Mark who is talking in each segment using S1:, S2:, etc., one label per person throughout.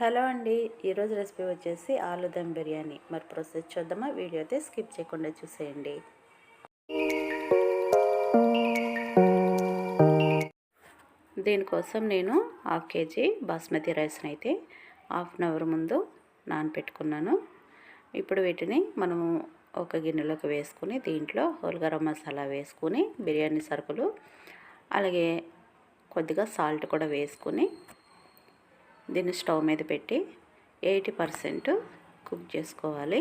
S1: Hello అండి ఈరోజు recipe వచ్చేసి ఆలు దమ్ బిర్యానీ. మరి ప్రొసెస్ చూద్దామా? వీడియో అయితే స్కిప్ చేయకుండా చూసేయండి. దీనికోసం నేను హాఫ్ కేజీ బాస్మతి రైస్ని అయితే హాఫ్ అన్ అవర్ ముందు నానపెట్టుకున్నాను. ఇప్పుడు వీటిని మనము ఒక గిన్నెలోకి వేసుకుని దీంట్లో హోల్ గరం మసాలా వేసుకుని బిర్యానీ సరుకులు అలాగే కొద్దిగా సాల్ట్ కూడా వేసుకుని దీన్ని స్టవ్ మీద పెట్టి ఎయిటీ పర్సెంట్ కుక్ చేసుకోవాలి.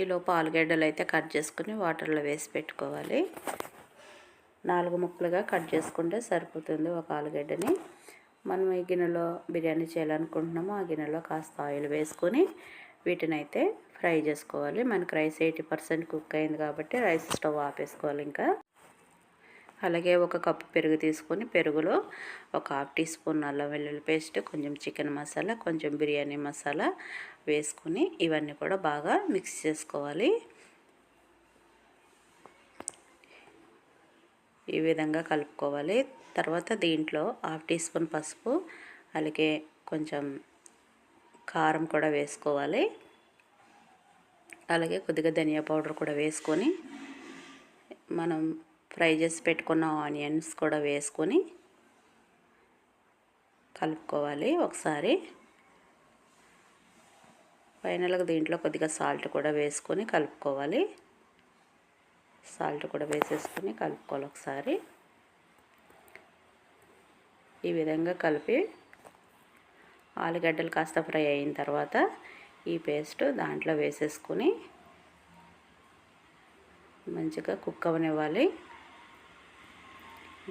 S1: ఈలోపు ఆలుగడ్డలు అయితే కట్ చేసుకుని వాటర్లో వేసి పెట్టుకోవాలి. నాలుగు ముక్కలుగా కట్ చేసుకుంటే సరిపోతుంది ఒక ఆలుగడ్డని. మనం ఈ గిన్నెలో బిర్యానీ చేయాలనుకుంటున్నామో ఆ గిన్నెలో కాస్త ఆయిల్ వేసుకొని వీటిని అయితే ఫ్రై చేసుకోవాలి. మనకు రైస్ ఎయిటీ పర్సెంట్ కుక్ అయింది కాబట్టి రైస్ స్టవ్ ఆపేసుకోవాలి ఇంకా. అలాగే ఒక కప్పు పెరుగు తీసుకొని పెరుగులో ఒక హాఫ్ టీ స్పూన్ అల్లం వెల్లుల్లి పేస్ట్ కొంచెం చికెన్ మసాలా కొంచెం బిర్యానీ మసాలా వేసుకొని ఇవన్నీ కూడా బాగా మిక్స్ చేసుకోవాలి. ఈ విధంగా కలుపుకోవాలి. తర్వాత దీంట్లో హాఫ్ టీ స్పూన్ పసుపు అలాగే కొంచెం కారం కూడా వేసుకోవాలి. అలాగే కొద్దిగా ధనియా పౌడర్ కూడా వేసుకొని మనం ఫ్రై చేసి పెట్టుకున్న ఆనియన్స్ కూడా వేసుకొని కలుపుకోవాలి ఒకసారి. ఫైనల్గా దీంట్లో కొద్దిగా సాల్ట్ కూడా వేసుకొని కలుపుకోవాలి. సాల్ట్ కూడా వేసేసుకొని కలుపుకోవాలి ఒకసారి. ఈ విధంగా కలిపి ఆలుగడ్డలు కాస్త ఫ్రై అయిన తర్వాత ఈ పేస్ట్ దాంట్లో వేసేసుకొని మంచిగా కుక్ అవనివ్వాలి.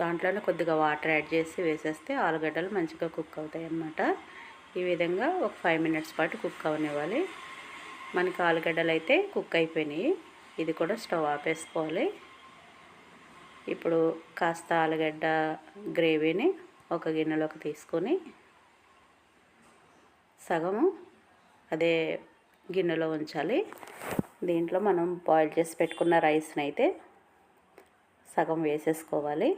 S1: దాంట్లోనే కొద్దిగా వాటర్ యాడ్ చేసి వేసేస్తే ఆలుగడ్డలు మంచిగా కుక్ అవుతాయి అన్నమాట ఈ విధంగా ఒక ఫైవ్ మినిట్స్ పాటు కుక్ అవనివ్వాలి. మనకి ఆలుగడ్డలు అయితే కుక్ అయిపోయినాయి. ఇది కూడా స్టవ్ ఆపేసుకోవాలి. ఇప్పుడు కాస్త ఆలుగడ్డ గ్రేవీని ఒక గిన్నెలోకి తీసుకొని సగము అదే గిన్నెలో ఉంచాలి. దీంట్లో మనం బాయిల్ చేసి పెట్టుకున్న రైస్ని అయితే సగం వేసేసుకోవాలి.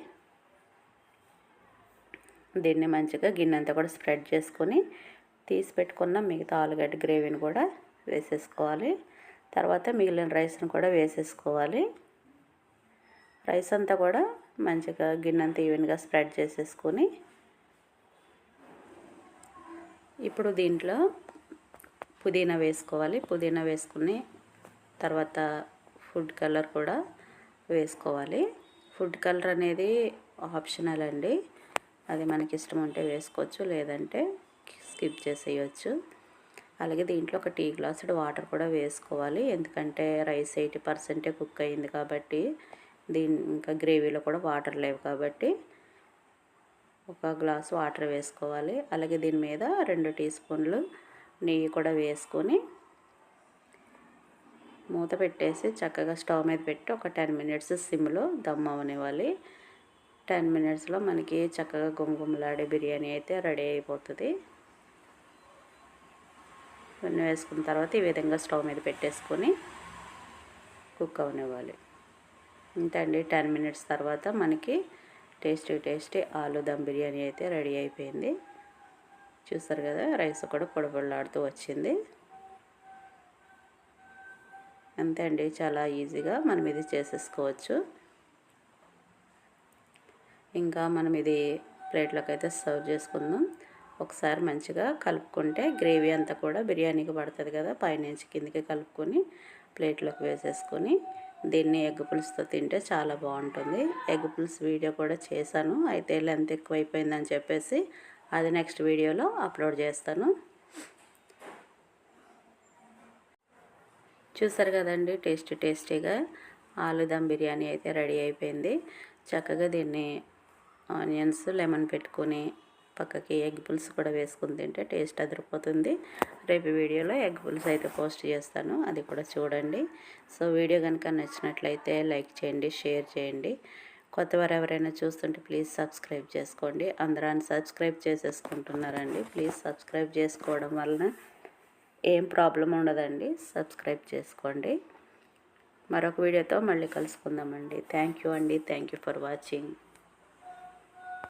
S1: దీన్ని మంచిగా గిన్నె అంతా కూడా స్ప్రెడ్ చేసుకొని తీసి పెట్టుకున్న మిగతా ఆలుగడ్డ గ్రేవీని కూడా వేసేసుకోవాలి. తర్వాత మిగిలిన రైస్ని కూడా వేసేసుకోవాలి. రైస్ అంతా కూడా మంచిగా గిన్నె అంతా ఈవెన్గా స్ప్రెడ్ చేసేసుకొని ఇప్పుడు దీంట్లో పుదీనా వేసుకోవాలి. పుదీనా వేసుకుని తర్వాత ఫుడ్ కలర్ కూడా వేసుకోవాలి. ఫుడ్ కలర్ అనేది ఆప్షనల్ అండి. అది మనకి ఇష్టం ఉంటే వేసుకోవచ్చు లేదంటే స్కిప్ చేసేయచ్చు. అలాగే దీంట్లో ఒక టీ గ్లాసుడు వాటర్ కూడా వేసుకోవాలి. ఎందుకంటే రైస్ ఎయిటీ పర్సెంటే కుక్ అయింది కాబట్టి దీని ఇంకా గ్రేవీలో కూడా వాటర్ లేవు కాబట్టి ఒక గ్లాస్ వాటర్ వేసుకోవాలి. అలాగే దీని మీద రెండు టీ స్పూన్లు నెయ్యి కూడా వేసుకొని మూత పెట్టేసి చక్కగా స్టవ్ మీద పెట్టి ఒక టెన్ మినిట్స్ సిమ్లో దమ్ అవనివ్వాలి. టెన్ మినిట్స్లో మనకి చక్కగా గుమగుమలాడే బిర్యానీ అయితే రెడీ అయిపోతుంది. ఇవన్నీ వేసుకున్న తర్వాత ఈ విధంగా స్టవ్ మీద పెట్టేసుకొని కుక్ అవనివ్వాలి. ఇంతే అండి. టెన్ మినిట్స్ తర్వాత మనకి టేస్టీ టేస్టీ ఆలు దమ్ బిర్యానీ అయితే రెడీ అయిపోయింది. చూస్తారు కదా రైస్ కూడా పొడపొడలాడుతూ వచ్చింది. అంతే అండి. చాలా ఈజీగా మనం ఇది చేసేసుకోవచ్చు. ఇంకా మనం ఇది ప్లేట్లోకి అయితే సర్వ్ చేసుకుందాం. ఒకసారి మంచిగా కలుపుకుంటే గ్రేవీ అంతా కూడా బిర్యానీకి పడుతుంది కదా పైనుంచి కిందికి కలుపుకొని ప్లేట్లోకి వేసేసుకొని దీన్ని ఎగ్ పులుసుతో తింటే చాలా బాగుంటుంది. ఎగ్ పులుసు వీడియో కూడా చేశాను అయితే లెంత్ ఎక్కువైపోయిందని చెప్పేసి అది నెక్స్ట్ వీడియోలో అప్లోడ్ చేస్తాను. చూసారు కదండి టేస్టీ టేస్టీగా ఆలుదమ్ బిర్యానీ అయితే రెడీ అయిపోయింది. చక్కగా దీన్ని ఆనియన్స్ లెమన్ పెట్టుకొని పక్కకి ఎగ్ పులుసు కూడా వేసుకుని తింటే టేస్ట్ అదిరిపోతుంది. రేపు వీడియోలో ఎగ్ పులుసు అయితే పోస్ట్ చేస్తాను. అది కూడా చూడండి. సో వీడియో కనుక నచ్చినట్లయితే లైక్ చేయండి షేర్ చేయండి. కొత్తవారు ఎవరైనా చూస్తుంటే ప్లీజ్ సబ్స్క్రైబ్ చేసుకోండి. అందరూ సబ్స్క్రైబ్ చేసేసుకుంటున్నారండి. ప్లీజ్ సబ్స్క్రైబ్ చేసుకోవడం వలన ఏం ప్రాబ్లం ఉండదండి. సబ్స్క్రైబ్ చేసుకోండి. మరొక వీడియోతో మళ్ళీ కలుసుకుందామండి. థ్యాంక్ యూ అండి. Thank you for watching.